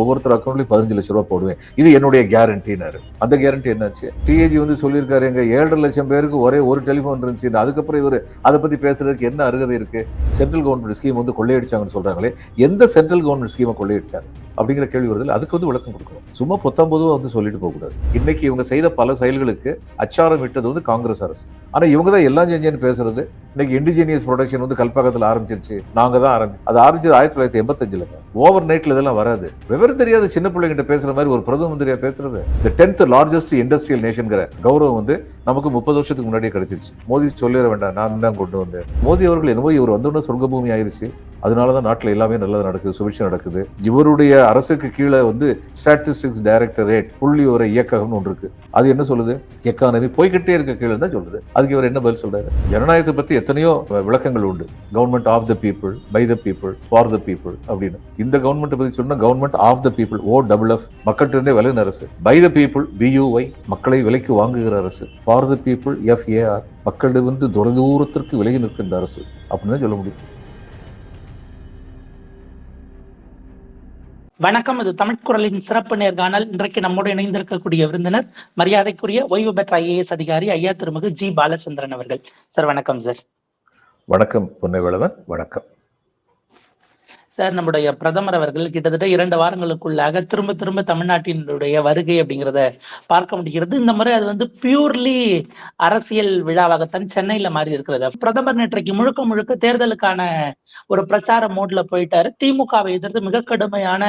ஒவ்வொருத்தர் அக்கௌண்ட்லயும் பதினஞ்சு லட்ச ரூபா போடுவேன். இது என்னுடைய கேரண்டினாரு அந்த கேரண்டி என்னாச்சு? டிஏஜி வந்து சொல்லியிருக்காரு எங்க ஏழரை லட்சம் பேருக்கு ஒரே ஒரு டெலிஃபோன் இருந்துச்சு. அதுக்கப்புறம் இவர் அதை பத்தி பேசுறதுக்கு என்ன அருகதை இருக்கு? சென்ட்ரல் கவர்மெண்ட் ஸ்கீம் வந்து கொள்ளையடிச்சாங்கன்னு சொல்றாங்களே. எந்த சென்ட்ரல் கவர்மெண்ட் ஸ்கீமை கொள்ளையடிச்சாங்க அப்படிங்கிற கேள்வி வருது அதுக்கு வந்து விளக்கம் கொடுக்கணும். சும்மா பொத்தாம் வந்து சொல்லிட்டு போக கூடாது இன்னைக்கு இவங்க செய்த பல செயல்களுக்கு அச்சாரம் விட்டது வந்து காங்கிரஸ் அரசு. ஆனா இவங்க தான் எல்லாம் செஞ்சேன்னு பேசுறது. இன்னைக்கு இண்டிஜினியஸ் ப்ரொடக்ஷன் வந்து கல்பாக்கத்தில் ஆரம்பிச்சிருச்சு. நாங்க தான் ஆரம்பி அது ஆரம்பிச்சது ஆயிரத்தி தொள்ளாயிரத்தி எண்பத்தஞ்சுல. ஓவர் நைட்ல இதெல்லாம் வராது. விவரம் தெரியாத சின்ன பிள்ளைங்கிட்ட பேசுற மாதிரி ஒரு பிரதம மந்திரியா பேசுறது. இந்த டென்த் லார்ஜஸ்ட் இண்டஸ்ட்ரியல் நேஷன்கிற கௌரவம் வந்து நமக்கு முப்பது வருஷத்துக்கு முன்னாடியே கிடைச்சிருச்சு. மோடி சொல்லிட வேண்டாம். நான் தான் கொண்டு வந்தேன். மோடி அவர்கள் என்னமோ இவர் வந்தோடனே சொர்க்க பூமி ஆயிருச்சு. அதனால தான் நாட்டில் எல்லாமே நல்லது நடக்குது சுபிட்சம் நடக்குது. இவருடைய அரசுக்கு கீழே வந்து ஸ்டாட்டிஸ்டிக்ஸ் டைரக்டரேட் புள்ளி ஒரு இயக்ககம்னு ஒன்று இருக்கு. அது என்ன சொல்லுது? எக்கானமி போய்கிட்டே இருக்க கீழே தான் சொல்லுது. அதுக்கு இவர் என்ன பதில் சொல்றாரு? ஜனநாயகத்தை பத்தி எத்தனையோ விளக்கங்கள் உண்டு. Government of the people by the people for the people அப்படின்னு. இந்த கவர்மெண்ட் பத்தி சொன்னா government of the people O double F மக்கள்கிட்ட இருந்தே விலகின அரசு. பை த பீப்புள் பியூஒய் மக்களை விலைக்கு வாங்குகிற அரசு. ஃபார் த பீப்புள் எஃப்ஏஆர் மக்களிடம் வந்து தொலைதூரத்திற்கு விலகி நிற்கின்ற அரசு. அப்படின்னு தான் சொல்ல முடியும். வணக்கம் இது தமிழ் குரலின் சிறப்பு நேர்காணல். இன்றைக்கு நம்மோடு இணைந்திருக்கக்கூடிய விருந்தினர் மரியாதைக்குரிய ஓய்வு பெற்ற ஐஏஎஸ் அதிகாரி ஐயா திருமிகு ஜி. பாலச்சந்திரன் அவர்கள். சார் வணக்கம் சார். வணக்கம் பொன்னைவேளவன். வணக்கம். சார் நம்முடைய பிரதமர் அவர்கள் கிட்டத்தட்ட இரண்டு வாரங்களுக்குள்ளாக திரும்ப திரும்ப தமிழ்நாட்டினுடைய வருகை அப்படிங்கிறத பார்க்க முடிகிறது. இந்த முறை அது வந்து பியூர்லி அரசியல் விழாவாகத்தான் சென்னையில மாறி இருக்கிறது. பிரதமர் நேற்றைக்கு முழுக்க முழுக்க தேர்தலுக்கான ஒரு பிரச்சார மோட்ல போயிட்டாரு. திமுகவை எதிர்த்து மிக கடுமையான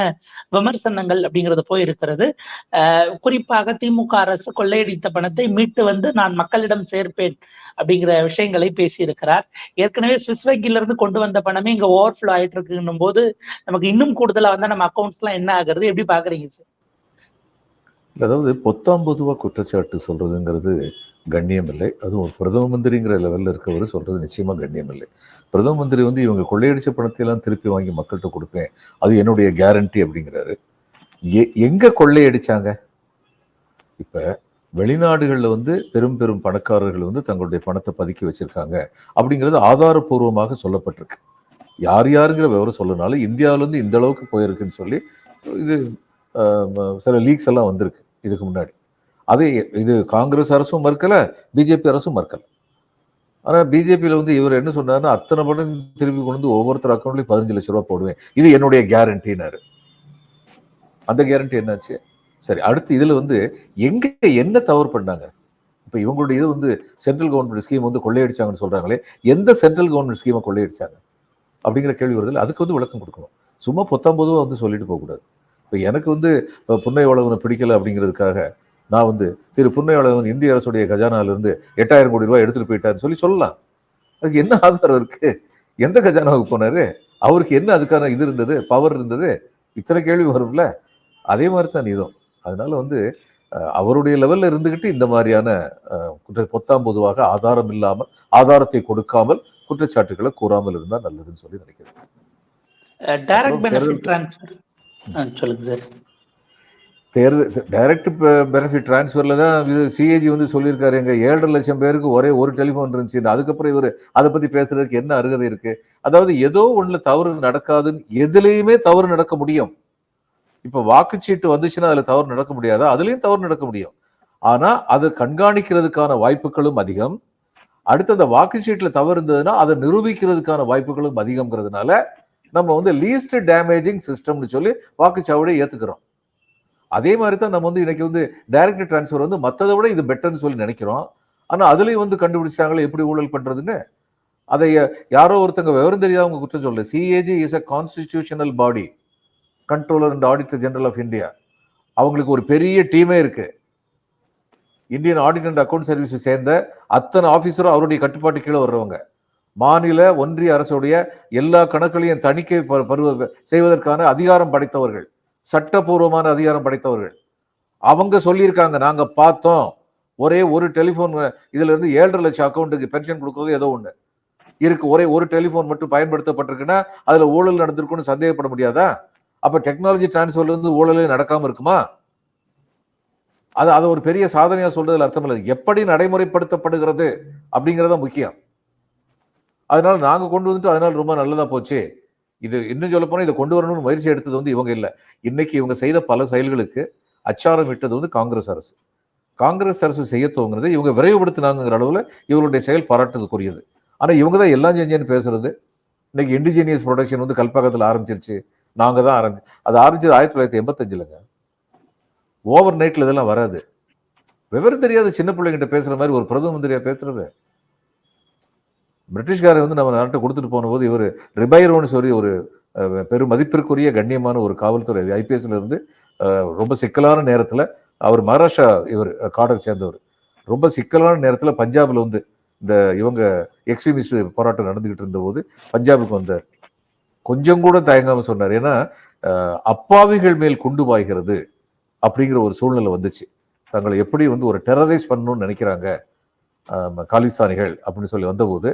விமர்சனங்கள் அப்படிங்கிறது போயிருக்கிறது. குறிப்பாக திமுக அரசு கொள்ளையடித்த பணத்தை மீட்டு வந்து நான் மக்களிடம் சேர்ப்பேன் அப்படிங்கிற விஷயங்களை பேசியிருக்கிறார். ஏற்கனவே சுவிஸ் வங்கியில இருந்து கொண்டு வந்த பணமே இங்க ஓவர்ஃப்ளோ ஆயிட்டு இருக்குன்னும் போது நமக்கு இன்னும் கூடுதலா வந்தா நம்ம அக்கௌண்ட்ஸ் எல்லாம் என்ன ஆகுறது? எப்படி பாக்குறீங்க சார் அதாவது பொத்தாம் பொதுவா குற்றச்சாட்டு சொல்றதுங்கிறது கண்ணியம் இல்லை. அதுவும் ஒரு பிரதம மந்திரிங்கிற லெவல்ல இருக்கவர் சொல்றது நிச்சயமா கண்ணியம் இல்லை. பிரதம மந்திரி வந்து இவங்க கொள்ளையடிச்ச பணத்தை எல்லாம் திருப்பி வாங்கி மக்கள்கிட்ட கொடுப்பேன் அது என்னுடைய கேரண்டி அப்படிங்கிறாரு. எ- எங்க கொள்ளையடிச்சாங்க? இப்ப வெளிநாடுகளில் வந்து பெரும் பெரும் பணக்காரர்கள் வந்து தங்களுடைய பணத்தை பதுக்கி வச்சிருக்காங்க அப்படிங்கிறது ஆதாரபூர்வமாக சொல்லப்பட்டிருக்கு. யார் யாருங்கிற விவரம் சொல்லனாலும் இந்தியாவிலேருந்து இந்த அளவுக்கு போயிருக்குன்னு சொல்லி இது சில லீக்ஸ் எல்லாம் வந்திருக்கு இதுக்கு முன்னாடி. அதே இது காங்கிரஸ் அரசும் மறுக்கலை பிஜேபி அரசும் மறுக்கலை. ஆனால் பிஜேபியில் வந்து இவர் என்ன சொன்னார்னா அத்தனை படம் திருப்பி கொண்டு வந்து ஒவ்வொருத்தர் அக்கௌண்ட்லையும் பதினஞ்சு லட்ச ரூபா போடுவேன். இது என்னுடைய கேரண்டினாரு அந்த கேரண்டி என்னாச்சு? சரி அடுத்து இதில் வந்து எங்கே என்ன தவறு பண்ணாங்க? இப்போ இவங்களுடைய இது வந்து சென்ட்ரல் கவர்மெண்ட் ஸ்கீம் வந்து கொள்ளையடிச்சாங்கன்னு சொல்கிறாங்களே எந்த சென்ட்ரல் கவர்மெண்ட் ஸ்கீமை கொள்ளையடிச்சாங்க? அப்படிங்கிற கேள்வி வருது அதுக்கு வந்து விளக்கம் கொடுக்கணும். சும்மா பொத்தாம் வந்து சொல்லிட்டு போகக்கூடாது. இப்போ எனக்கு வந்து புன்னை வளவனை பிடிக்கல அப்படிங்கிறதுக்காக நான் வந்து திரு புன்னை வளவன் இந்திய அரசுடைய கஜானாலருந்து எட்டாயிரம் கோடி ரூபாய் எடுத்துகிட்டு போயிட்டான்னு சொல்லி சொல்லலாம். அதுக்கு என்ன ஆதாரம் இருக்குது எந்த கஜானாவுக்கு போனாரு? அவருக்கு என்ன அதுக்கான இது இருந்தது? பவர் இருந்தது? இத்தனை கேள்வி வரும்ல? அதே மாதிரி தான் இதுவும் அதனால வந்து அவருடைய லெவல்ல இருந்துகிட்டு இந்த மாதிரியான குற்ற பொத்தாம் பொதுவாக ஆதாரம் இல்லாமல் ஆதாரத்தை கொடுக்காமல் குற்றச்சாட்டுகளை கூறாமல் இருந்தா நல்லதுன்னு சொல்லி நினைக்கிறேன். டைரக்ட் அப்புறம் பெனிஃபிட் தேர்தல் டைரக்ட் பெனிஃபிட் டிரான்ஸ்ஃபர்ல தான் இது சிஏஜி வந்து சொல்லியிருக்காரு. எங்க ஏழரை லட்சம் பேருக்கு ஒரே ஒரு டெலிஃபோன் இருந்துச்சு. அதுக்கப்புறம் இவர் அதை பத்தி பேசுறதுக்கு என்ன அருகதை இருக்கு? அதாவது ஏதோ ஒண்ணுல தவறு நடக்காதுன்னு எதுலேயுமே தவறு நடக்க முடியும். இப்போ வாக்குச்சீட்டு வந்துச்சுன்னா அதில் தவறு நடக்க முடியாதா? அதுலேயும் தவறு நடக்க முடியும். ஆனால் அதை கண்காணிக்கிறதுக்கான வாய்ப்புகளும் அதிகம். அடுத்து அந்த வாக்குச்சீட்டில் தவறு இருந்ததுன்னா அதை நிரூபிக்கிறதுக்கான வாய்ப்புகளும் அதிகம்ங்கிறதுனால நம்ம வந்து லீஸ்ட் டேமேஜிங் சிஸ்டம்னு சொல்லி வாக்குச்சாவடியை ஏற்றுக்கிறோம் அதே மாதிரி தான் நம்ம வந்து இன்னைக்கு வந்து டைரக்ட் டிரான்ஸ்ஃபர் வந்து மற்றதை விட இது பெட்டர்னு சொல்லி நினைக்கிறோம். ஆனால் அதுலேயும் வந்து கண்டுபிடிச்சிட்டாங்களே எப்படி ஊழல் பண்ணுறதுன்னு அதை யாரோ ஒருத்தங்க விவரம் தெரியாதவங்க குற்றம் சொல்லல. CAG is a constitutional body controller and auditor general of India அவங்களுக்கு ஒரு பெரிய டீமே இருக்கு. Indian audit and account service சேர்ந்த அத்தனை ஆஃபீஸரும் அவருடைய கட்டுப்பாட்டு கீழே வர்றவங்க. மாநில ஒன்றிய அரசுடைய எல்லா கணக்குகளையும் தணிக்கை ப- பருவ செய்வதற்கான அதிகாரம் படைத்தவர்கள். சட்டபூர்வமான அதிகாரம் படைத்தவர்கள். அவங்க சொல்லியிருக்காங்க நாங்கள் பார்த்தோம். ஒரே ஒரு டெலிஃபோன் இதுலேருந்து ஏழரை லட்சம் அக்கௌண்ட்டுக்கு பென்ஷன் கொடுக்குறது ஏதோ ஒன்று இருக்கு ஒரே ஒரு டெலிஃபோன் மட்டும் பயன்படுத்தப்பட்டிருக்குன்னா அதில் ஊழல் நடந்திருக்குன்னு சந்தேகப்பட முடியாதா? அப்போ டெக்னாலஜி டிரான்ஸ்ஃபர்ல இருந்து ஊழலே நடக்காமல் இருக்குமா? அது அதை ஒரு பெரிய சாதனையாக சொல்றதுல அர்த்தம் இல்லை. எப்படி நடைமுறைப்படுத்தப்படுகிறது அப்படிங்கறத முக்கியம். அதனால நாங்கள் கொண்டு வந்துட்டு அதனால ரொம்ப நல்லதாக போச்சு. இது இன்னும் சொல்ல போனால் இதை கொண்டு வரணும்னு முயற்சி எடுத்தது வந்து இவங்க இல்லை. இன்னைக்கு இவங்க செய்த பல செயல்களுக்கு அச்சாரம் விட்டது வந்து காங்கிரஸ் அரசு. காங்கிரஸ் அரசு செய்ய துவங்குனது இவங்க விரைவுபடுத்தினாங்கிற அளவில் இவங்களுடைய செயல் பாராட்டுறதுக்குரியது ஆனால் இவங்க தான் எல்லாம் செஞ்சேன்னு பேசுறது. இன்னைக்கு இண்டிஜினியஸ் ப்ரொடக்ஷன் வந்து கல்பாக்கத்தில் ஆரம்பிச்சிருச்சு. நாங்கள் தான் ஆரம்பி அது ஆரம்பிச்சது ஆயிரத்தி தொள்ளாயிரத்தி எண்பத்தஞ்சிலங்க. ஓவர் நைட்டில் இதெல்லாம் வராது. விவரம் தெரியாத சின்ன பிள்ளைங்கிட்ட பேசுகிற மாதிரி ஒரு பிரதம மந்திரியாக பேசுறது. பிரிட்டிஷ்காரை வந்து நம்ம நாட்டை கொடுத்துட்டு போன போது இவர் ரிபைரோன்னு சொல்லி ஒரு பெரும் மதிப்பிற்குரிய கண்ணியமான ஒரு காவல்துறை ஐபிஎஸ்ல இருந்து ரொம்ப சிக்கலான நேரத்தில் அவர் மகாராஷ்டிரா இவர் காடை சேர்ந்தவர். ரொம்ப சிக்கலான நேரத்தில் பஞ்சாபில் வந்து இந்த இவங்க எக்ஸ்ட்ரீமிஸ்ட் போராட்டம் நடந்துகிட்டு இருந்தபோது பஞ்சாபுக்கு வந்தார். கொஞ்சம் கூட தயங்காமல் சொன்னார். ஏன்னா அப்பாவிகள் மேல் குண்டு பாய்கிறது அப்படிங்கிற ஒரு சூழ்நிலை வந்துச்சு. தங்களை எப்படி வந்து ஒரு டெரரைஸ் பண்ணணும்னு நினைக்கிறாங்க காலிஸ்தானிகள் அப்படின்னு சொல்லி வந்தபோது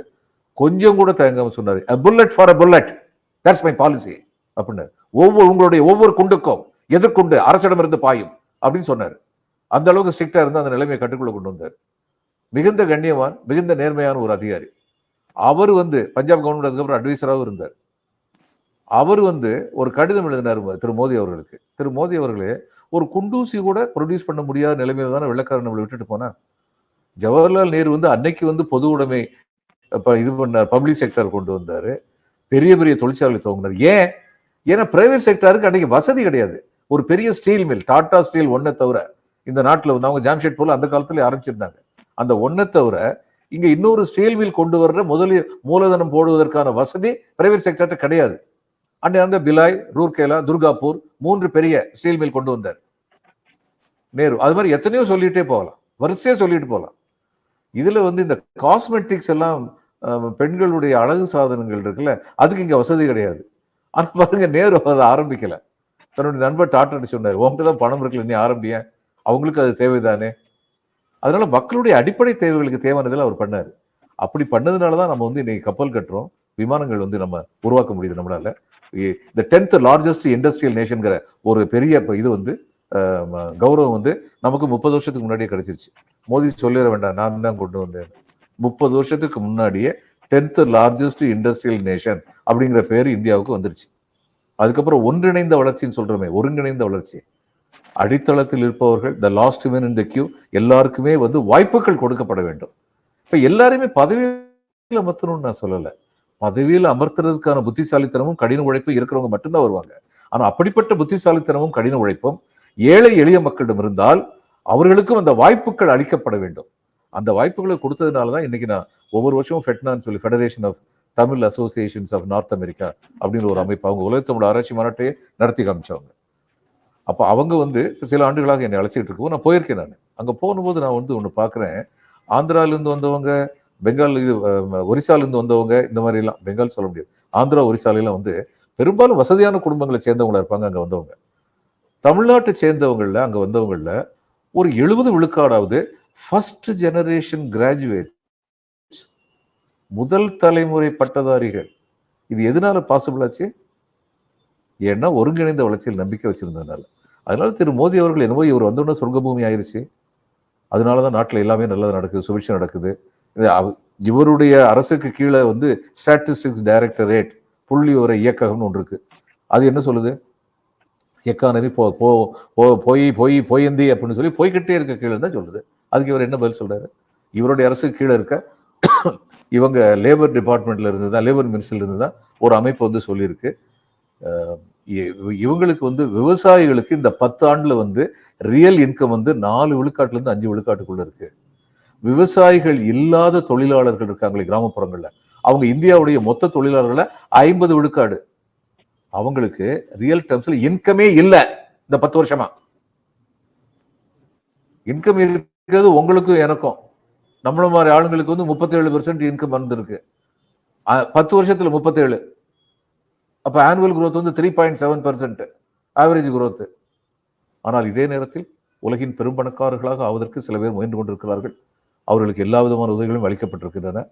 கொஞ்சம் கூட தயங்காமல் சொன்னார். Bullet for a bullet that's my policy அப்படின்னு ஒவ்வொரு உங்களுடைய ஒவ்வொரு குண்டுக்கும் எதிர்கொண்டு அரசிடமிருந்து பாயும். அப்படின்னு சொன்னார். அந்த அளவுக்கு ஸ்ட்ரிக்டாக இருந்து அந்த நிலைமையை கட்டுக்குள்ள கொண்டு வந்தார். மிகுந்த கண்ணியவான் மிகுந்த நேர்மையான ஒரு அதிகாரி. அவர் வந்து பஞ்சாப் கவர்மெண்ட் அதுக்கப்புறம் அட்வைசராகவும் இருந்தார். அவர் வந்து ஒரு கடிதம் எழுதினார் திரு மோடி அவர்களுக்கு. திரு மோடி அவர்களே ஒரு குண்டூசி கூட ப்ரொடியூஸ் பண்ண முடியாத நிலைமையில தானே வெள்ளக்காரன் நம்மளை விட்டுட்டு போனா? ஜவஹர்லால் நேரு வந்து அன்னைக்கு வந்து பொது உடைமை இது பண்ணார் பப்ளிக் செக்டர் கொண்டு வந்தார். பெரிய பெரிய தொழிற்சாலை துவங்கினார். ஏன்? ஏன்னா பிரைவேட் செக்டருக்கு அன்னைக்கு வசதி கிடையாது. ஒரு பெரிய ஸ்டீல் மில் டாடா ஸ்டீல் ஒன்றை தவிர இந்த நாட்டில் வந்து அவங்க ஜாம்ஷெட் போல் அந்த காலத்துல ஆரம்பிச்சிருந்தாங்க. அந்த ஒன்றை தவிர இங்கே இன்னொரு ஸ்டீல் மில் கொண்டு வர்ற முதலில் மூலதனம் போடுவதற்கான வசதி பிரைவேட் செக்டர்கிட்ட கிடையாது. அன்னை அந்த பிலாய் ரூர்கேலா துர்காப்பூர் மூன்று பெரிய ஸ்டீல் மில் கொண்டு வந்தார். நேரு. அது மாதிரி எத்தனையோ சொல்லிட்டே போகலாம். வரிசையாக சொல்லிட்டு போகலாம். இதில் வந்து இந்த காஸ்மெட்டிக்ஸ் எல்லாம் பெண்களுடைய அழகு சாதனங்கள் இருக்குல்ல அதுக்கு இங்கே வசதி கிடையாது. ஆனால் பாருங்க நேரு அதை ஆரம்பிக்கலை. தன்னுடைய நண்பர் டாட்டா சொன்னார் உங்கள்கிட்ட தான் பணம் இருக்குல்ல நீ ஆரம்பிய அவங்களுக்கு அது தேவைதானே? அதனால மக்களுடைய அடிப்படை தேவைகளுக்கு தேவையானதில் அவர் பண்ணார். அப்படி பண்ணதுனால தான் நம்ம வந்து இன்னைக்கு கப்பல் கட்டுறோம் விமானங்கள் வந்து நம்ம உருவாக்க முடியுது நம்மளால. இந்த டென்த் லார்ஜஸ்ட் இண்டஸ்ட்ரியல் நேஷன்கிற ஒரு பெரிய இது வந்து கௌரவம் வந்து நமக்கு முப்பது வருஷத்துக்கு முன்னாடியே கிடைச்சிருச்சு. மோதி சொல்லிட வேண்டாம் நான் தான் கொண்டு வந்தேன். முப்பது வருஷத்துக்கு முன்னாடியே டென்த் லார்ஜஸ்ட் இண்டஸ்ட்ரியல் நேஷன் அப்படிங்கிற பேர் இந்தியாவுக்கு வந்துருச்சு. அதுக்கப்புறம் ஒன்றிணைந்த வளர்ச்சின்னு சொல்றோமே ஒருங்கிணைந்த வளர்ச்சி. அடித்தளத்தில் இருப்பவர்கள் the last man in the queue எல்லாருக்குமே வந்து வாய்ப்புகள் கொடுக்கப்பட வேண்டும். இப்போ எல்லாருமே பதவியில் மத்தணும்னு நான் சொல்லலை. பதவியில் அமர்த்துறதுக்கான புத்திசாலித்தனமும் கடின உழைப்பும் இருக்கிறவங்க மட்டும்தான் வருவாங்க. ஆனால் அப்படிப்பட்ட புத்திசாலித்தனமும் கடின உழைப்பும் ஏழை எளிய மக்களிடம் இருந்தால் அவர்களுக்கும் அந்த வாய்ப்புகள் அளிக்கப்பட வேண்டும். அந்த வாய்ப்புகளை கொடுத்ததுனால தான் இன்னைக்கு நான் ஒவ்வொரு வருஷமும் ஃபெட்னான்னு சொல்லி federation of Tamil associations of North America அப்படின்னு ஒரு அமைப்பு அவங்க உலக தமிழ் ஆராய்ச்சி மாநாட்டையே நடத்தி காமிச்சவங்க. அப்போ அவங்க வந்து சில ஆண்டுகளாக என்னை அழைச்சிட்டு இருக்கும் நான் போயிருக்கேன் நான். அங்கே போகும்போது நான் வந்து ஒன்று பார்க்குறேன் ஆந்திராலேருந்து வந்தவங்க பெங்கால் இது ஒரிசாலேருந்து வந்தவங்க இந்த மாதிரிலாம் பெங்கால் சொல்ல முடியாது. ஆந்திரா ஒரிசாலையெல்லாம் வந்து பெரும்பாலும் வசதியான குடும்பங்களை சேர்ந்தவங்களா இருப்பாங்க அங்கே வந்தவங்க. தமிழ்நாட்டை சேர்ந்தவங்களில் அங்கே வந்தவங்களில் ஒரு எழுபது விழுக்காடாவது ஃபஸ்ட் ஜெனரேஷன் கிராஜுவேட் முதல் தலைமுறை பட்டதாரிகள் இது எதனால பாசிபிள் ஆச்சு? ஏன்னா ஒருங்கிணைந்த வளர்ச்சியில் நம்பிக்கை வச்சிருந்ததுனால. அதனால திரு மோடி அவர்கள் என்னமோ இவர் வந்தோடனே சொர்க்கபூமி ஆயிடுச்சு அதனால தான் நாட்டில் எல்லாமே நல்லது நடக்குது சுபிட்சம் நடக்குது. இவருடைய அரசுக்கு கீழே வந்து ஸ்டாட்டிஸ்டிக்ஸ் டைரக்டரேட் புள்ளி ஒரு இயக்ககம்னு ஒன்று இருக்கு. அது என்ன சொல்லுது? எக்கானமி போ போ போ- போய் போய் போயந்தி அப்படின்னு சொல்லி போய்கிட்டே இருக்க கீழே தான் சொல்லுது. அதுக்கு இவர் என்ன பதில் சொல்றாரு? இவருடைய அரசுக்கு கீழே இருக்க இவங்க லேபர் டிபார்ட்மெண்ட்ல இருந்து தான் லேபர் மினிஸ்டர்ல இருந்து தான் ஒரு அமைப்பு வந்து சொல்லியிருக்கு. இவங்களுக்கு வந்து விவசாயிகளுக்கு இந்த பத்து ஆண்டுல வந்து ரியல் இன்கம் வந்து நாலு விழுக்காட்டுல இருந்து அஞ்சு விழுக்காட்டுக்குள்ள இருக்கு. விவசாயிகள் இல்லாத தொழிலாளர்கள் இருக்காங்களே கிராமப்புறங்கள்ல. அவங்க இந்தியாவுடைய மொத்த தொழிலாளர்கள ஐம்பது விழுக்காடு. அவங்களுக்கு ரியல் டேர்ம்ஸ்ல இன்கமே இல்ல இந்த பத்து வருஷமா. இன்கம் இருக்கிறது உங்களுக்கும் எனக்கும். நம்மள மாதிரி ஆளுங்களுக்கு வந்து முப்பத்தேழு பெர்சன்ட் இன்கம் வந்திருக்கு. பத்து வருஷத்துல முப்பத்தேழு. அப்ப ஆனுவல் குரோத் வந்து three point seven percent average growth ஆனால் இதே நேரத்தில் உலகின் பெரும் பணக்காரர்களாக ஆவதற்கு சில பேர் முயன்று கொண்டிருக்கிறார்கள். அவர்களுக்கு எல்லா விதமான உதவிகளும் அளிக்கப்பட்டிருக்கின்றன.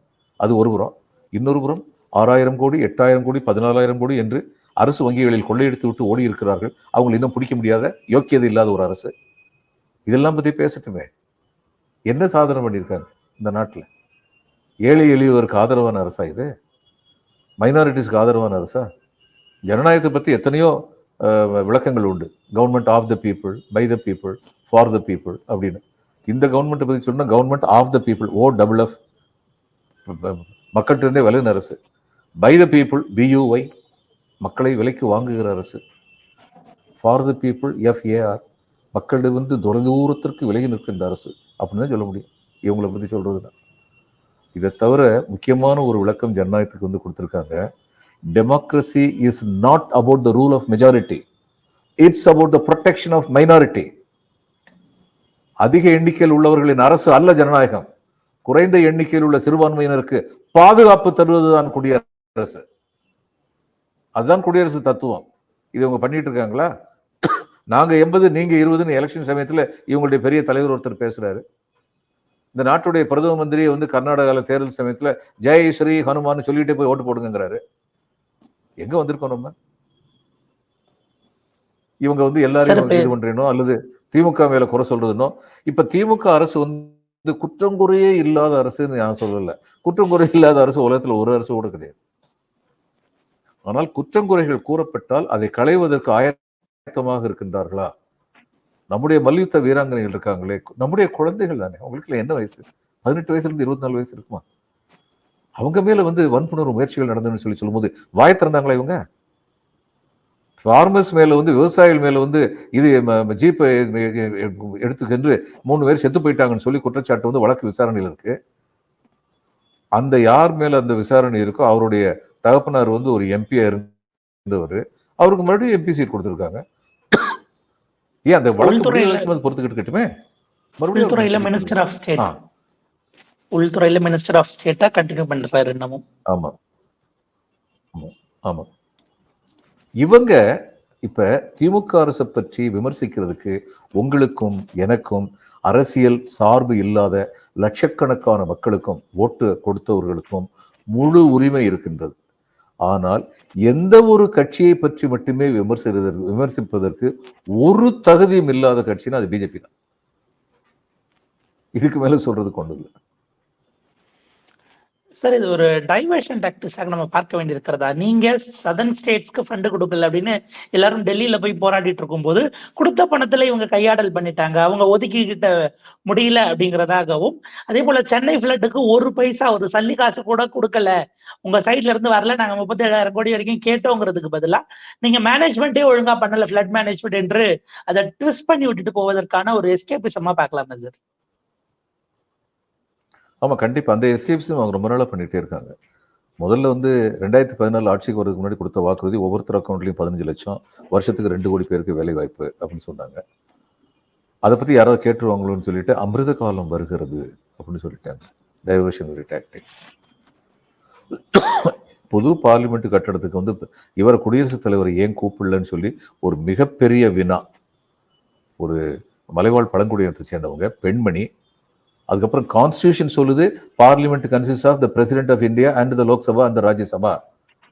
அது ஒரு புறம். இன்னொரு புறம் ஆறாயிரம் கோடி எட்டாயிரம் கோடி பதினாலாயிரம் கோடி என்று அரசு வங்கிகளில் கொள்ளையடித்து விட்டு ஓடி இருக்கிறார்கள். அவங்களை இன்னும் பிடிக்க முடியாத யோக்கியதை இல்லாத ஒரு அரசு. இதெல்லாம் பற்றி பேசட்டுமே. என்ன சாதனை பண்ணியிருக்காங்க இந்த நாட்டில்? ஏழை எளியவருக்கு ஆதரவான அரசா இது? மைனாரிட்டிஸ்க்கு ஆதரவான அரசா? ஜனநாயகத்தை பற்றி எத்தனையோ விளக்கங்கள் உண்டு. Government of the people by the people for the people அப்படின்னு. இந்த கவர்மெண்ட்டை பற்றி சொன்னால் government of the people O double F மக்கள்கிட்ட இருந்தே விலகின அரசு. பை த பீப்புள் பியூஒய் மக்களை விலைக்கு வாங்குகிற அரசு. ஃபார் த பீப்புள் எஃப்ஏஆர் மக்களிடமிருந்து தொலைதூரத்திற்கு விலகி நிற்கின்ற அரசு. அப்படின்னு தான் சொல்ல முடியும். இவங்களை பற்றி சொல்கிறதுனா இதை தவிர முக்கியமான ஒரு விளக்கம் ஜனநாயகத்துக்கு வந்து கொடுத்துருக்காங்க. Democracy is not about the rule of majority it's about the protection of minority அதிக எண்ணிக்கையில் உள்ளவர்களின் அரசு அல்ல ஜனநாயகம். குறைந்த எண்ணிக்கையில் உள்ள சிறுபான்மையினருக்கு பாதுகாப்பு தருவதுதான் குடியரசு. அதுதான் குடியரசு தத்துவம். இது இவங்க பண்ணிட்டு இருக்காங்களா? நாங்க எண்பது நீங்க இருபதுன்னு எலெக்ஷன் சமயத்தில் இவங்களுடைய பெரிய தலைவர் ஒருத்தர் பேசுறாரு. இந்த நாட்டுடைய பிரதம மந்திரியை வந்து கர்நாடகாவில் தேர்தல் சமயத்தில் ஜெய் ஸ்ரீ ஹனுமான் சொல்லிட்டே போய் ஓட்டு போடுங்கிறாரு எங்க வந்திருக்கோம் நம்ம? இவங்க வந்து எல்லாரையும். இது பண்றேனோ அல்லது திமுக மேல குறை சொல்றதுனோ இப்ப திமுக அரசு வந்து குற்றங்குறையே இல்லாத அரசுன்னு நான் சொல்லல. குற்றங்குறை இல்லாத அரசு உலகத்துல ஒரு அரசு கூட கிடையாது. ஆனால் குற்றங்குறைகள் கூறப்பட்டால் அதை களைவதற்கு ஆயத்தமாக இருக்கின்றார்களா? நம்முடைய மல்யுத்த வீராங்கனைகள் இருக்காங்களே. நம்முடைய குழந்தைகள் தானே. அவங்களுக்கு என்ன வயசு? பதினெட்டு வயசுல இருந்து இருபத்தி நாலு வயசு இருக்குமா? அவங்க மேல வந்து வன்புணர்வு முயற்சிகள் நடந்ததுன்னு சொல்லி சொல்லும்போது வாய் திறந்தாங்களா இவங்க? ஃபார்மர்ஸ் மேல வந்து விவசாயிகள் மேல வந்து இது ஜீப் எடுத்துக்கென்று மூணு பேர் செத்து போயிட்டாங்கன்னு சொல்லி குற்றச்சாட்டு வந்து வழக்கு விசாரணையில் இருக்கு. அந்த யார் மேல அந்த விசாரணை இருக்கோ அவருடைய தகப்பனார் வந்து ஒரு எம்பியா இருந்தவர். அவருக்கு மறுபடியும் எம்பி சீட் கொடுத்துருக்காங்க. ஏன் அந்த வழக்கு பொறுத்துக்கிட்டு இருக்கட்டுமே? மறுபடியும் மினிஸ்டர் ஆஃப் ஸ்டேட். உள்துறையில மினிஸ்டர் ஆஃப் ஸ்டேட்டா கண்டினியூ பண்ணிருப்பாரு ஆமா. ஆமா. ஆமா. இவங்க இப்ப திமுக அரசை பற்றி விமர்சிக்கிறதுக்கு உங்களுக்கும் எனக்கும் அரசியல் சார்பு இல்லாத லட்சக்கணக்கான மக்களுக்கும் ஓட்டு கொடுத்தவர்களுக்கும் முழு உரிமை இருக்கின்றது. ஆனால் எந்த ஒரு கட்சியை பற்றி மட்டுமே விமர்சிப்பதற்கு விமர்சிப்பதற்கு ஒரு தகுதியும் இல்லாத கட்சின்னா அது பிஜேபி தான். இதுக்கு மேல சொல்றது கொண்டு இல்லை. சார் இது ஒரு டைவர்ஷன் டாக்டிஸாக நம்ம பார்க்க வேண்டியிருக்கிறதா? நீங்க சதர்ன் ஸ்டேட்ஸ்க்கு ஃபண்டு கொடுக்கல அப்படின்னு எல்லாரும் டெல்லியில போய் போராடிட்டு இருக்கும்போது கொடுத்த பணத்துல இவங்க கையாடல் பண்ணிட்டாங்க. அவங்க ஒதுக்கிக்கிட்ட முடியல அப்படிங்கிறதாகவும் அதே போல சென்னை ஃபிளட்டுக்கு ஒரு பைசா ஒரு சல்லி காசு கூட கொடுக்கல. உங்க சைட்ல இருந்து வரல நாங்க முப்பத்தி ஏழாயிரம் கோடி வரைக்கும் கேட்டோங்கிறதுக்கு பதிலா நீங்க மேனேஜ்மெண்ட்டே ஒழுங்கா பண்ணல ஃபிளட் மேனேஜ்மெண்ட் என்று அதை ட்விஸ்ட் பண்ணி விட்டுட்டு போவதற்கான ஒரு எஸ்கேபிசமா பார்க்கலாமா சார்? ஆமாம் கண்டிப்பாக அந்த எஸ்கேப்ஸும் அவங்க ரொம்ப நாளாக பண்ணிகிட்டே இருக்காங்க. முதல்ல வந்து ரெண்டாயிரத்தி பதினாலு ஆட்சிக்கு வரதுக்கு முன்னாடி கொடுத்த வாக்குறுதி ஒவ்வொருத்தர் அக்கௌண்ட்லையும் பதினஞ்சு லட்சம் வருஷத்துக்கு ரெண்டு கோடி பேருக்கு வேலை வாய்ப்பு அப்படின்னு சொன்னாங்க. அதை பற்றி யாராவது கேட்டுருவாங்களோன்னு சொல்லிட்டு அமிர்த காலம் வருகிறது அப்படின்னு சொல்லிட்டாங்க. டைவர்ஷனரி டாக்டிக் புது பார்லிமெண்ட் கட்டடத்துக்கு வந்து இவரை குடியரசுத் தலைவர் ஏன் கூப்பிடலன்னு சொல்லி ஒரு மிகப்பெரிய வினா. ஒரு மலைவாழ் பழங்குடியினத்தை சேர்ந்தவங்க பெண்மணி அதுக்கப்புறம் கான்ஸ்டியூஷன் சொல்லுது parliament consist of the president of India and the Lok Sabha அந்த ராஜ்யசபா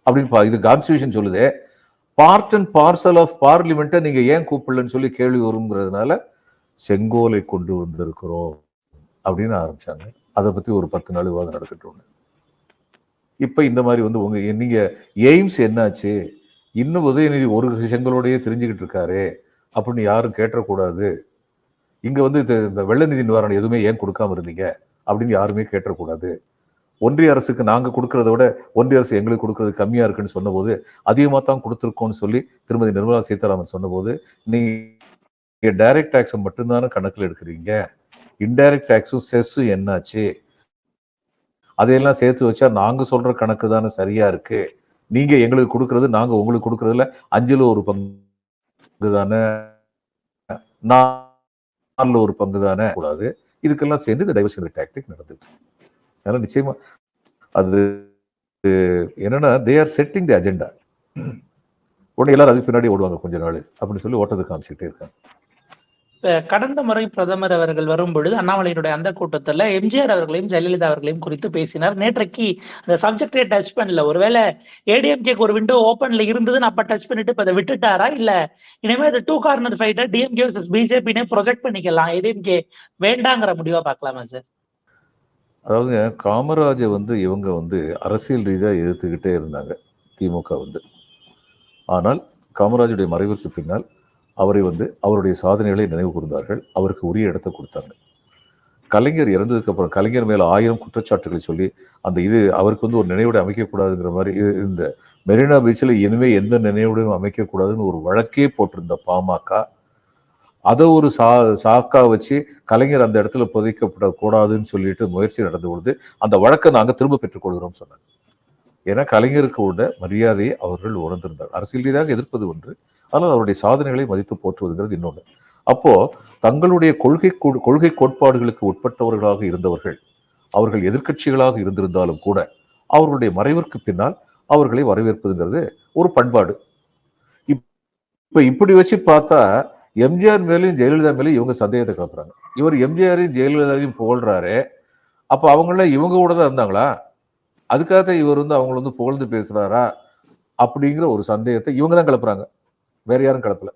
அப்படின்னு பா- இது கான்ஸ்டியூஷன் சொல்லுது. பார்ட் அண்ட் பார்சல் ஆஃப் பார்லிமெண்ட்டை நீங்க ஏன் கூப்பிடலன்னு சொல்லி கேள்வி வருங்கிறதுனால செங்கோலை கொண்டு வந்திருக்கிறோம் அப்படின்னு ஆரம்பிச்சாங்க. அதை பத்தி ஒரு பத்து நாள் விவாதம் நடக்கட்டும் இப்ப இந்த மாதிரி வந்து உங்க நீங்க எய்ம்ஸ் என்னாச்சு? இன்னும் உதயநிதி ஒரு செங்கலோடையே தெரிஞ்சுக்கிட்டு இருக்காரு அப்படின்னு யாரும் கேட்டக்கூடாது இங்கே வந்து இது- இந்த வெள்ள நிதி நிவாரணம் எதுவுமே ஏன் கொடுக்காம இருந்தீங்க? அப்படின்னு யாருமே கேட்டக்கூடாது ஒன்றிய அரசுக்கு நாங்கள் கொடுக்கறத விட ஒன்றிய அரசு எங்களுக்கு கொடுக்கறது கம்மியாக இருக்குன்னு சொன்னபோது அதிகமாக தான் கொடுத்துருக்கோம்னு சொல்லி திருமதி நிர்மலா சீதாராமன் சொன்னபோது நீங்கள் டைரக்ட் டேக்ஸை மட்டும்தானே கணக்கில் எடுக்கிறீங்க? இன்டைரக்ட் டேக்ஸும் செஸ்ஸும் என்னாச்சு? அதையெல்லாம் சேர்த்து வச்சா நாங்கள் சொல்கிற கணக்கு தானே சரியாக இருக்குது நீங்கள் எங்களுக்கு கொடுக்கறது நாங்கள் உங்களுக்கு கொடுக்கறதுல அஞ்சில் ஒரு பங்கு தானே? நான் நாலுல ஒரு பங்கு தானே? கூடாது. இதுக்கெல்லாம் சேர்ந்து இந்த டைவர்ஷனரி டாக்டிக் நடந்துட்டு அதனால் அதனால நிச்சயமா அது என்னன்னா they are setting the agenda உடனே எல்லாரும் அதுக்கு பின்னாடி ஓடுவாங்க கொஞ்ச நாள் அப்படின்னு சொல்லி ஓட்டத்தை காமிச்சிட்டே இருக்காங்க. கடந்த முறை பிரதமர் அவர்கள் வரும் பொழுது அண்ணாமலையினுடைய அந்த கூட்டத்துல எம்ஜிஆர் அவர்களையும் ஜெயலலிதா அவர்களையும் குறித்து பேசினார். நேற்றைக்கு அந்த சப்ஜெக்டே டச் பண்ணல. ஒருவேளை ஏடிஎம்கேக்கு ஒரு விண்டோ ஓப்பன்ல இருந்ததுன்னு அப்ப டச் பண்ணிட்டு இப்ப அதை விட்டுட்டாரா? இல்ல இனிமே அது டூ கார்னர் ஃபைட்டை டிஎம்கே வர்சஸ் பிஜேபினே ப்ரொஜெக்ட் பண்ணிக்கலாம். ஏடிஎம்கே வேண்டாங்கிற முடிவா பார்க்கலாமா சார் அதாவது காமராஜை வந்து இவங்க வந்து அரசியல் ரீதியாக எதிர்த்துக்கிட்டே இருந்தாங்க திமுக வந்து. ஆனால் காமராஜுடைய மறைவுக்கு பின்னால் அவரை வந்து அவருடைய சாதனைகளை நினைவு கூர்ந்தார்கள். அவருக்கு உரிய இடத்தை கொடுத்தாங்க. கலைஞர் இறந்ததுக்கு அப்புறம் கலைஞர் மேலே ஆயிரம் குற்றச்சாட்டுகளை சொல்லி அந்த இது அவருக்கு வந்து ஒரு நினைவிடம் அமைக்கக்கூடாதுங்கிற மாதிரி இந்த மெரினா பீச்சில் இனிமேல் எந்த நினைவிடம் அமைக்கக்கூடாதுன்னு ஒரு வழக்கே போட்டிருந்த பாமக அதை ஒரு சா சாக்கா வச்சு கலைஞர் அந்த இடத்துல புதைக்கப்படக்கூடாதுன்னு சொல்லிட்டு முயற்சி நடந்து கொடுத்து அந்த வழக்கை நாங்கள் திரும்ப பெற்றுக்கொள்கிறோம் சொன்னாங்க. ஏன்னா கலைஞருக்கு உள்ள மரியாதையை அவர்கள் உணர்ந்திருந்தார் அரசியல் ரீதியாக எதிர்ப்பது ஒன்று. ஆனால் அவருடைய சாதனைகளை மதித்து போற்றுவதுங்கிறது இன்னொன்று அப்போ தங்களுடைய கொள்கை கொள்கை கோட்பாடுகளுக்கு உட்பட்டவர்களாக இருந்தவர்கள் அவர்கள் எதிர்க்கட்சிகளாக இருந்திருந்தாலும் கூட அவர்களுடைய மறைவிற்கு பின்னால் அவர்களை வரவேற்பதுங்கிறது ஒரு பண்பாடு. இப்- இப்படி வச்சு பார்த்தா எம்ஜிஆர் மேலேயும் ஜெயலலிதா மேலேயும் இவங்க சந்தேகத்தை கிளப்புறாங்க. இவர் எம்ஜிஆரையும் ஜெயலலிதாவையும் புகழ்றாரு அப்போ அவங்களாம் இவங்க கூட தான் இருந்தாங்களா? அதுக்காக இவர் வந்து அவங்கள வந்து புகழ்ந்து பேசுகிறாரா அப்படிங்கிற ஒரு சந்தேகத்தை இவங்க தான் கிளப்புறாங்க. வேற யாரும் கிளப்பல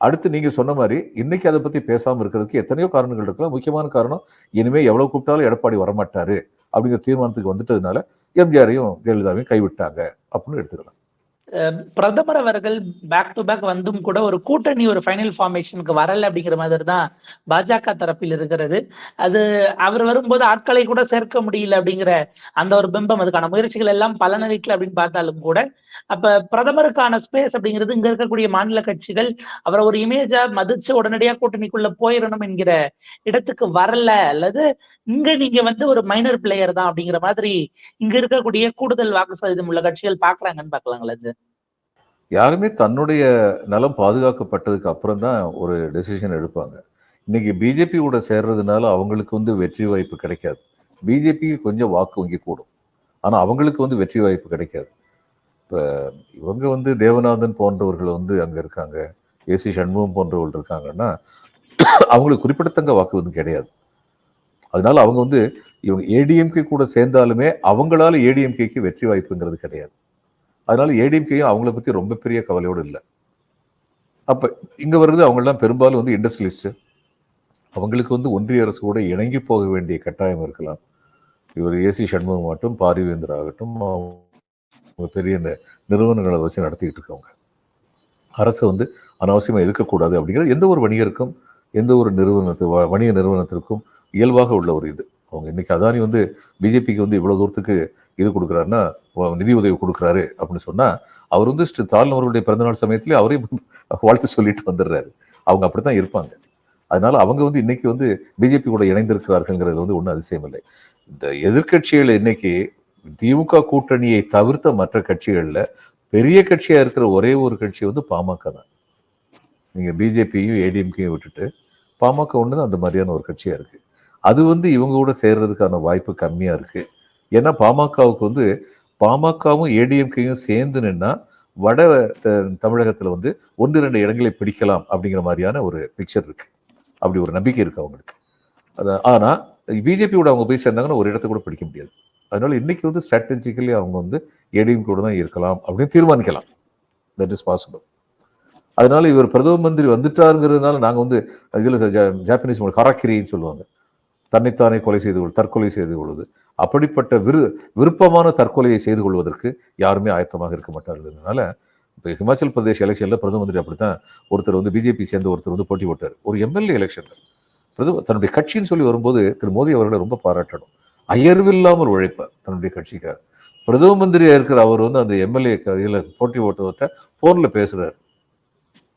அடுத்து நீங்க சொன்ன மாதிரி இன்னைக்கு அதை பத்தி பேசாம இருக்கிறதுக்கு எத்தனையோ காரணங்கள் இருக்கலாம் முக்கியமான காரணம் இனிமே எவ்வளவு கூப்பிட்டாலும் எடப்பாடி வரமாட்டாரு அப்படிங்கிற தீர்மானத்துக்கு வந்துட்டதுனால எம்ஜிஆரையும் ஜெயலலிதாவையும் கைவிட்டாங்க அப்படின்னு எடுத்துக்கலாம். பிரதமர் அவர்கள் பேக் டு பேக் வந்தும் கூட ஒரு கூட்டணி ஒரு ஃபைனல் ஃபார்மேஷனுக்கு வரல அப்படிங்கிற மாதிரி தான் பாஜக தரப்பில் இருக்கிறது. அது அவர் வரும்போது ஆட்களை கூட சேர்க்க முடியல அப்படிங்கிற அந்த ஒரு பிம்பம் அதுக்கான முயற்சிகள் எல்லாம் பலனளிக்கல அப்படின்னு பார்த்தாலும் கூட அப்ப பிரதமருக்கான ஸ்பேஸ் அப்படிங்கிறது இங்க இருக்கக்கூடிய மாநில கட்சிகள் அவரை ஒரு இமேஜா மதிச்சு உடனடியா கூட்டணிக்குள்ள போயிடணும் என்கிற இடத்துக்கு வரல அல்லது இங்க நீங்க வந்து ஒரு மைனர் பிளேயர் தான் அப்படிங்கிற மாதிரி இங்க இருக்கக்கூடிய கூடுதல் வாக்கு சதவீதம் உள்ள கட்சிகள் பாக்குறாங்கன்னு பாக்கலாங்களா யாருமே தன்னுடைய நலம் பாதுகாக்கப்பட்டதுக்கு அப்புறம் தான் ஒரு டெசிஷன் எடுப்பாங்க. இன்னைக்கு பிஜேபி கூட சேர்றதுனால அவங்களுக்கு வந்து வெற்றி வாய்ப்பு கிடைக்காது. பிஜேபிக்கு கொஞ்சம் வாக்கு வங்கி கூடும். ஆனால் அவங்களுக்கு வந்து வெற்றி வாய்ப்பு கிடைக்காது. இப்போ இவங்க வந்து தேவநாதன் போன்றவர்கள் வந்து அங்கே இருக்காங்க. ஏசி சண்முகம் போன்றவர்கள் இருக்காங்கன்னா அவங்களுக்கு குறிப்பிடத்தக்க வாக்கு வந்து கிடையாது. அதனால அவங்க வந்து இவங்க ஏடிஎம்கே கூட சேர்ந்தாலுமே அவங்களால ஏடிஎம்கேக்கு வெற்றி வாய்ப்புங்கிறது கிடையாது. அதனால ஏடிஎம்கேயும் அவங்கள பத்தி ரொம்ப பெரிய கவலையோடு இல்லை. அப்ப இங்க வர்றது அவங்கெல்லாம் பெரும்பாலும் வந்து இண்டஸ்ட்ரியலிஸ்ட் அவங்களுக்கு வந்து ஒன்றிய அரசு கூட இணங்கி போக வேண்டிய கட்டாயம் இருக்கலாம். இவர் ஏசி சண்முகம் ஆகட்டும் பாரிவேந்தர் ஆகட்டும் அவங்க பெரிய நிறுவனங்களை வச்சு நடத்திக்கிட்டு இருக்கவங்க. அரசை வந்து அனாவசியமாக எதிர்க்கக்கூடாது அப்படிங்கிறது எந்த ஒரு வணிகருக்கும் எந்த ஒரு நிறுவனத்து வ- வணிக நிறுவனத்திற்கும் இயல்பாக உள்ள ஒரு இது. அவங்க இன்னைக்கு அதானி வந்து பிஜேபிக்கு வந்து இவ்வளோ தூரத்துக்கு இது கொடுக்குறாருன்னா நிதி உதவி கொடுக்குறாரு அப்படின்னு சொன்னால் அவர் வந்து ஸ்ரீ ஸ்டாலின் அவர்களுடைய பிறந்தநாள் சமயத்திலே அவரையும் வாழ்த்து சொல்லிட்டு வந்துடுறாரு. அவங்க அப்படித்தான் இருப்பாங்க. அதனால அவங்க வந்து இன்னைக்கு வந்து பிஜேபி கூட இணைந்திருக்கிறார்கள்ங்கிறது வந்து ஒன்றும் அதிசயம் இல்லை இந்த எதிர்க்கட்சிகள் இன்னைக்கு திமுக கூட்டணியை தவிர்த்த மற்ற கட்சிகளில் பெரிய கட்சியாக இருக்கிற ஒரே ஒரு கட்சி வந்து பாமக தான். நீங்கள் பிஜேபியும் ஏடிஎம்கேயும் விட்டுட்டு பாமக ஒன்று தான் அந்த மாதிரியான ஒரு கட்சியாக இருக்குது அது வந்து இவங்க கூட சேர்றதுக்கான வாய்ப்பு கம்மியாக இருக்குது ஏன்னா பாமகவுக்கு வந்து பாமகவும் ஏடிஎம்கேயும் சேர்ந்து நின்னா வட த- வந்து ஒன்று ரெண்டு இடங்களை பிடிக்கலாம் அப்படிங்கிற மாதிரியான ஒரு பிக்சர் இருக்கு. அப்படி ஒரு நம்பிக்கை இருக்கு அவங்களுக்கு. அது ஆனால் பிஜேபியோட அவங்க போய் சேர்ந்தாங்கன்னா ஒரு இடத்த கூட பிடிக்க முடியாது. அதனால இன்னைக்கு வந்து ஸ்ட்ராட்டஜிக்கலி அவங்க வந்து ஏடிஎம் கூட தான் இருக்கலாம் அப்படின்னு தீர்மானிக்கலாம். தட் இஸ் பாசிபிள் அதனால இவர் பிரதம மந்திரி வந்துட்டாருங்கிறதுனால நாங்கள் வந்து இதில் ஜாப்பனீஸ் மொழி ஹராக்கிரின்னு சொல்லுவாங்க. தன்னைத்தானே கொலை செய்து கொள் தற்கொலை செய்து கொள்வது. அப்படிப்பட்ட விரு விருப்பமான தற்கொலையை செய்து கொள்வதற்கு யாருமே ஆயத்தமாக இருக்க மாட்டார்கள் அதனால இப்போ ஹிமாச்சல் பிரதேஷ் எலெக்ஷனில் பிரதம மந்திரி அப்படித்தான் ஒருத்தர் வந்து பிஜேபி சேர்ந்த ஒருத்தர் வந்து போட்டி போட்டார். ஒரு எம்எல்ஏ எலெக்ஷன் பிரதமர் தன்னுடைய கட்சின்னு சொல்லி வரும்போது திரு மோடி அவர்களை ரொம்ப பாராட்டணும். அயர்வில்லாமல் உழைப்பார் தன்னுடைய கட்சிக்காக பிரதம மந்திரியாக இருக்கிற அவர் வந்து அந்த எம்எல்ஏ இதில் போட்டி போட்டவர்கிட்ட ஃபோனில் பேசுகிறார்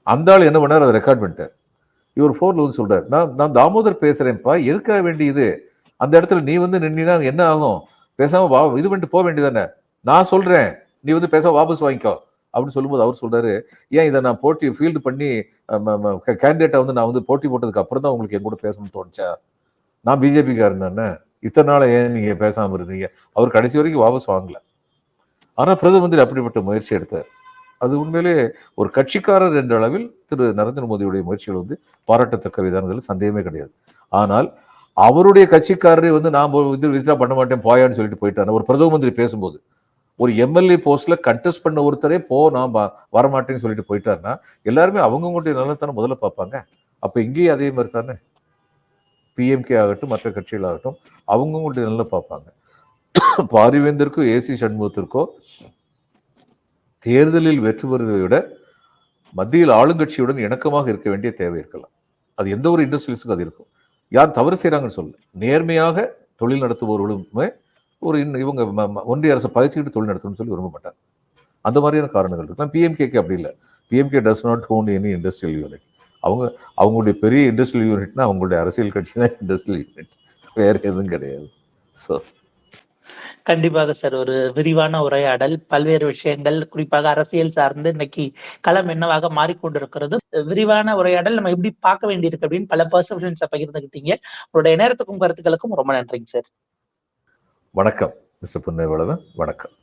அந்த ஆள் என்ன பண்ணார்? அதை ரெக்கார்ட் பண்ணிட்டார். இவர் ஃபோனில் வந்து சொல்கிறார் நான் நான் தாமோதர் பேசுகிறேன்ப்பா எதுக்காக வேண்டியது அந்த இடத்துல நீ வந்து நின்னா என்ன ஆகும்? பேசாம வா இது பண்ணிட்டு போக வேண்டியதானே நான் சொல்றேன். நீ வந்து பேசாம வாபஸ் வாங்கிக்கோ. அப்படின்னு சொல்லும்போது அவர் சொல்றாரு ஏன் இதை நான் போட்டி ஃபீல்டு பண்ணி கேண்டிடேட்டை வந்து நான் வந்து போட்டி போட்டதுக்கு அப்புறம் தான் உங்களுக்கு என் கூட பேசணும்னு தோணுச்சா? நான் பிஜேபிக்காரன் தானே? இத்தனை நாள் ஏன் நீங்க பேசாம இருந்தீங்க? அவர் கடைசி வரைக்கும் வாபஸ் வாங்கல. ஆனா பிரதம மந்திரி அப்படிப்பட்ட முயற்சி எடுத்தார். அது உண்மையிலே ஒரு கட்சிக்காரர் என்ற அளவில் திரு நரேந்திர மோடியுடைய முயற்சிகள் வந்து பாராட்டத்தக்க விதானங்கள் சந்தேகமே கிடையாது. ஆனால் அவருடைய கட்சிக்காரரை வந்து நான் இது வித்ரா பண்ண மாட்டேன் போயான்னு சொல்லிட்டு போயிட்டாரு. ஒரு பிரதம மந்திரி பேசும்போது ஒரு எம்எல்ஏ போஸ்ட்ல கண்டெஸ்ட் பண்ண ஒருத்தரே போ நான் வரமாட்டேன்னு சொல்லிட்டு போயிட்டாருன்னா எல்லாருமே அவங்கவுங்களுடைய நலத்தானே முதல்ல பார்ப்பாங்க? அப்ப இங்கேயும் அதே மாதிரி தானே பிஎம்கே ஆகட்டும் மற்ற கட்சிகள் ஆகட்டும் அவங்கவுங்களுடைய நல்லா பார்ப்பாங்க. பாரிவேந்தருக்கோ ஏசி சண்முகத்திற்கோ தேர்தலில் வெற்றி பெறுவதை விட மத்தியில் ஆளுங்கட்சியுடன் இணக்கமாக இருக்க வேண்டிய தேவை இருக்கலாம். அது எந்த ஒரு இண்டஸ்ட்ரியலிஸ்டுக்கும் அது இருக்கும். யார் தவறு செய்கிறாங்கன்னு சொல்ல நேர்மையாக தொழில் நடத்துபவர்களுமே ஒரு இன்னும் இவங்க ஒன்றிய அரசை பகிச்சிக்கிட்டு தொழில் நடத்தணும்னு சொல்லி விரும்ப மாட்டாங்க அந்த மாதிரியான காரணங்கள் இருக்கலாம். பிஎம்கேக்கு அப்படி இல்லை. PMK does not own any industrial unit அவங்க அவங்களுடைய பெரிய இண்டஸ்ட்ரியல் யூனிட்னா அவங்களுடைய அரசியல் கட்சி தான் இண்டஸ்ட்ரியல் யூனிட் வேறு எதுவும் கிடையாது. ஸோ கண்டிப்பாக சார். ஒரு விரிவான உரையாடல் பல்வேறு விஷயங்கள் குறிப்பாக அரசியல் சார்ந்து இன்னைக்கு களம் என்னவாக மாறிக்கொண்டிருக்கிறது. விரிவான உரையாடல் நம்ம எப்படி பார்க்க வேண்டியிருக்கு அப்படின்னு பல பர்செப்ஷன்ஸை பகிர்ந்துக்கிட்டீங்க உங்களுடைய நேரத்துக்கும் கருத்துக்களுக்கும் ரொம்ப நன்றிங்க சார். வணக்கம் மிஸ்டர் புன்னேவளவன் வணக்கம்.